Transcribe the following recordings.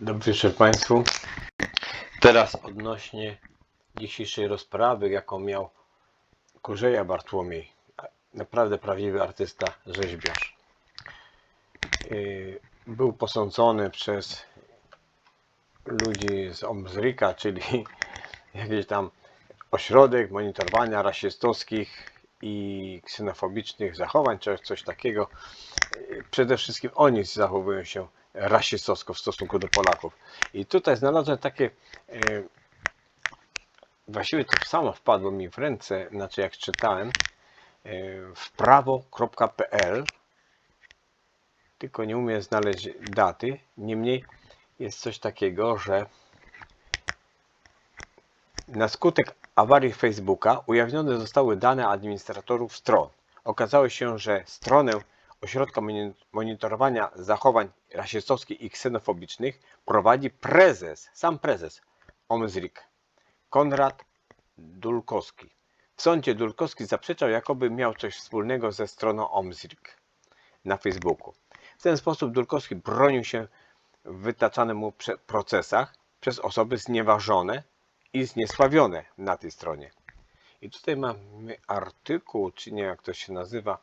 Dobry wieczór Państwu. Teraz odnośnie dzisiejszej rozprawy, jaką miał Kurzeja Bartłomiej. Naprawdę prawdziwy artysta, rzeźbiarz. Yy, Był posądzony przez ludzi z Omzrika, czyli jakiś tam ośrodek monitorowania rasistowskich i ksenofobicznych zachowań, czy coś takiego. Przede wszystkim oni zachowują się rasistowsko w stosunku do Polaków. I tutaj znalazłem takie, e, właściwie to samo wpadło mi w ręce, znaczy jak czytałem, e, w prawo.pl, tylko nie umiem znaleźć daty, niemniej jest coś takiego, że na skutek awarii Facebooka ujawnione zostały dane administratorów stron. Okazało się, że stronę Ośrodka Moni- Monitorowania Zachowań Rasistowskich i Ksenofobicznych prowadzi prezes, sam prezes OMZRIK, Konrad Dulkowski. W sądzie Dulkowski zaprzeczał, jakoby miał coś wspólnego ze stroną OMZRIK na Facebooku. W ten sposób Dulkowski bronił się w wytaczanych mu procesach przez osoby znieważone i zniesławione na tej stronie. I tutaj mamy artykuł, czy nie jak to się nazywa,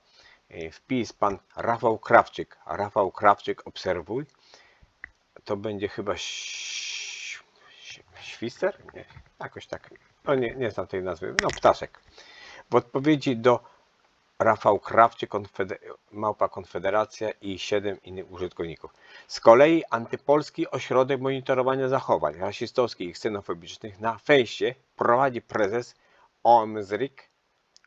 wpis pan Rafał Krawczyk. Rafał Krawczyk, obserwuj. To będzie chyba świster? Nie, jakoś tak. No nie, nie znam tej nazwy. No ptaszek. W odpowiedzi do Rafał Krawczyk, Konfeder- Małpa Konfederacja i siedem innych użytkowników. Z kolei antypolski ośrodek monitorowania zachowań rasistowskich i ksenofobicznych na fejsie prowadzi prezes OMZRIK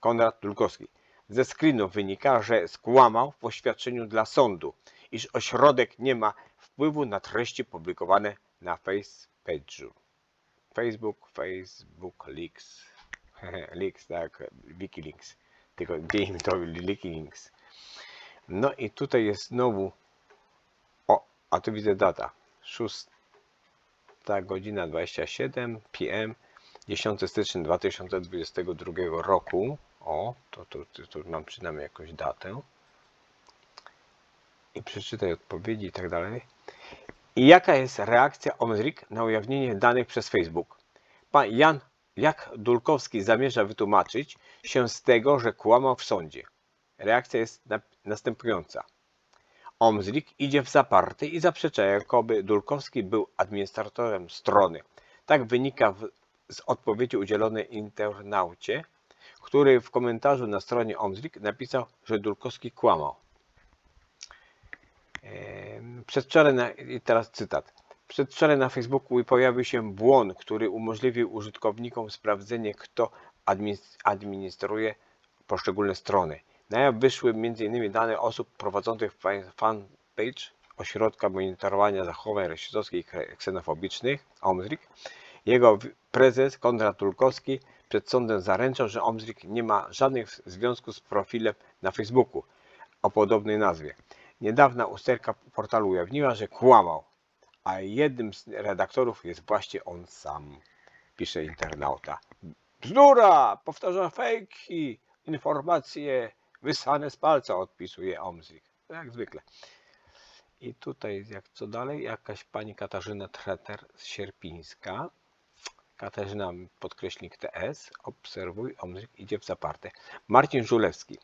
Konrad Dulkowski. Ze screenów wynika, że skłamał w oświadczeniu dla sądu, iż ośrodek nie ma wpływu na treści publikowane na facepage'u. Facebook, Facebook Leaks. Leaks, tak, Wikileaks. Tylko gdzie im to Wikileaks. No i tutaj jest znowu, o, a tu widzę data, 6 godzina 27 PM, 10 stycznia 2022 roku. O, to, to, to mam przynajmniej jakąś datę. I przeczytaj odpowiedzi i tak dalej. I jaka jest reakcja OMZRIK na ujawnienie danych przez Facebook? Pan Jan jak Dulkowski zamierza wytłumaczyć się z tego, że kłamał w sądzie? Reakcja jest na, następująca. OMZRIK idzie w zaparte i zaprzecza, jakoby Dulkowski był administratorem strony. Tak wynika w, z odpowiedzi udzielonej internaucie, który w komentarzu na stronie OMZRIK napisał, że Dulkowski kłamał. Przedwczoraj, na, i teraz cytat. Przedwczoraj na Facebooku pojawił się błąd, który umożliwił użytkownikom sprawdzenie, kto adminis- administruje poszczególne strony. Na jaw wyszły m.in. dane osób prowadzących fa- fanpage Ośrodka Monitorowania Zachowań Rasistowskich i kse- Ksenofobicznych OMZRIK. Jego prezes Konrad Tulkowski przed sądem zaręczał, że OMZRIK nie ma żadnych związków z profilem na Facebooku o podobnej nazwie. Niedawna usterka portalu ujawniła, że kłamał, a jednym z redaktorów jest właśnie on sam, pisze internauta. Bzdura! Powtarzam fejki, informacje wysane z palca, odpisuje Omzik. Jak zwykle. I tutaj, jak co dalej, jakaś pani Katarzyna Treter Sierpińska. Katarzyna podkreślnik TS, obserwuj, Omzik idzie w zaparte. Marcin Żulewski.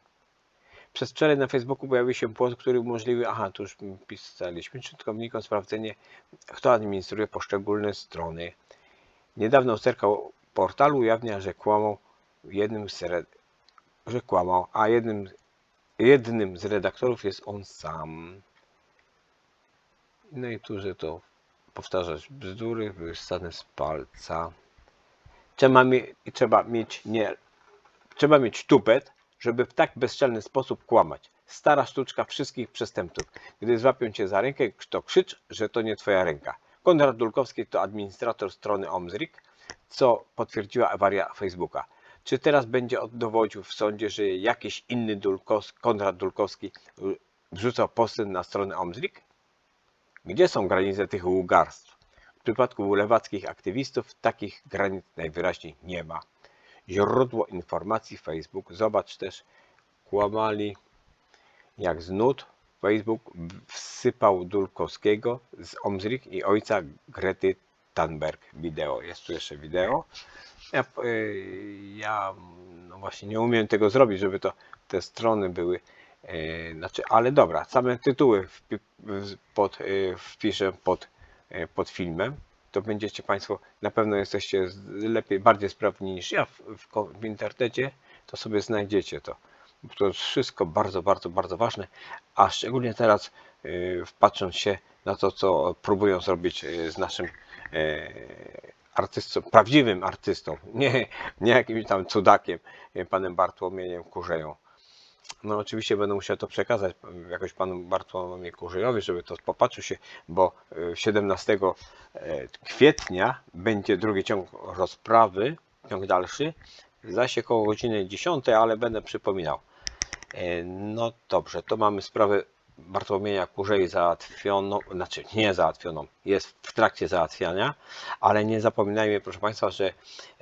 Przez wczoraj na Facebooku pojawił się post, który umożliwił, aha, tu już pisaliśmy, użytkownikom sprawdzenie, kto administruje poszczególne strony. Niedawno usterka portalu ujawnia, że kłamał jednym z że kłamał, a jednym, jednym z redaktorów jest on sam. No i tu, że to powtarzać bzdury wysane z palca. Trzeba, mie- trzeba mieć nie, trzeba mieć tupet, żeby w tak bezczelny sposób kłamać. Stara sztuczka wszystkich przestępców. Gdy złapią cię za rękę, to krzycz, że to nie twoja ręka. Konrad Dulkowski to administrator strony OMZRIK, co potwierdziła awaria Facebooka. Czy teraz będzie dowodził w sądzie, że jakiś inny Dulkowski, Konrad Dulkowski wrzucał posty na stronę OMZRIK? Gdzie są granice tych ługarstw? W przypadku lewackich aktywistów takich granic najwyraźniej nie ma źródło informacji Facebook. Zobacz też, kłamali jak z nut, Facebook wsypał Dulkowskiego z Omzrik i ojca Grety Thunberg. Wideo. Jest tu jeszcze wideo. Ja, y, ja no właśnie nie umiem tego zrobić, żeby to te strony były. Y, Znaczy, ale dobra, same tytuły pod, y, wpiszę pod, y, pod filmem. To będziecie Państwo, na pewno jesteście lepiej, bardziej sprawni niż ja w, w, w internecie, to sobie znajdziecie to. To jest wszystko bardzo, bardzo, bardzo ważne, a szczególnie teraz y, patrząc się na to, co próbują zrobić z naszym artystą, prawdziwym artystą, nie, nie jakimś tam cudakiem, panem Bartłomiejem Kurzeją. No oczywiście będę musiał to przekazać jakoś panu Bartłomiejowi Kurzejowi, żeby to popatrzył się, bo y, 17 e, kwietnia będzie drugi ciąg rozprawy, ciąg dalszy, zaś około godziny 10, ale będę przypominał. E, No dobrze, to mamy sprawę Bartłomieja Kurzej załatwioną, znaczy nie załatwioną, jest w trakcie załatwiania, ale nie zapominajmy proszę Państwa, że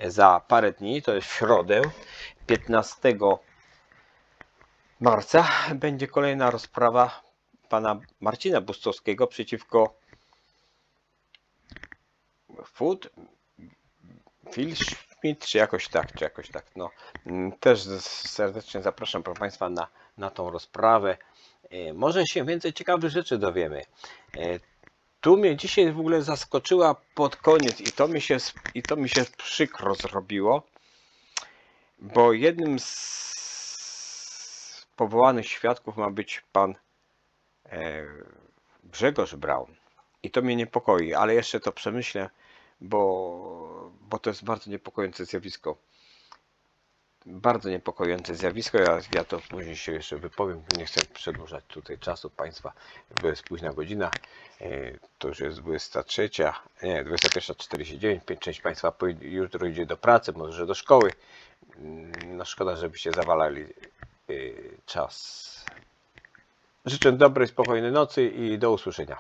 za parę dni, to jest w środę, 15 marca, będzie kolejna rozprawa pana Marcina Bustowskiego przeciwko Food Phil Schmidt, czy jakoś tak, czy jakoś tak. No, też serdecznie zapraszam proszę Państwa na, na tą rozprawę. E, Może się więcej ciekawych rzeczy dowiemy. E, Tu mnie dzisiaj w ogóle zaskoczyła pod koniec i to mi się, i to mi się przykro zrobiło, bo jednym z powołanych świadków ma być pan e, Grzegorz Braun. I to mnie niepokoi, ale jeszcze to przemyślę, bo, bo to jest bardzo niepokojące zjawisko. Bardzo niepokojące zjawisko. Ja, ja to później się jeszcze wypowiem. Nie chcę przedłużać tutaj czasu Państwa, bo jest późna godzina. E, To już jest 23, nie, 21.49. Pię- Część Państwa jutro idzie do pracy, może do szkoły. Mm, No szkoda, żebyście zawalali e, czas. Życzę dobrej, spokojnej nocy i do usłyszenia.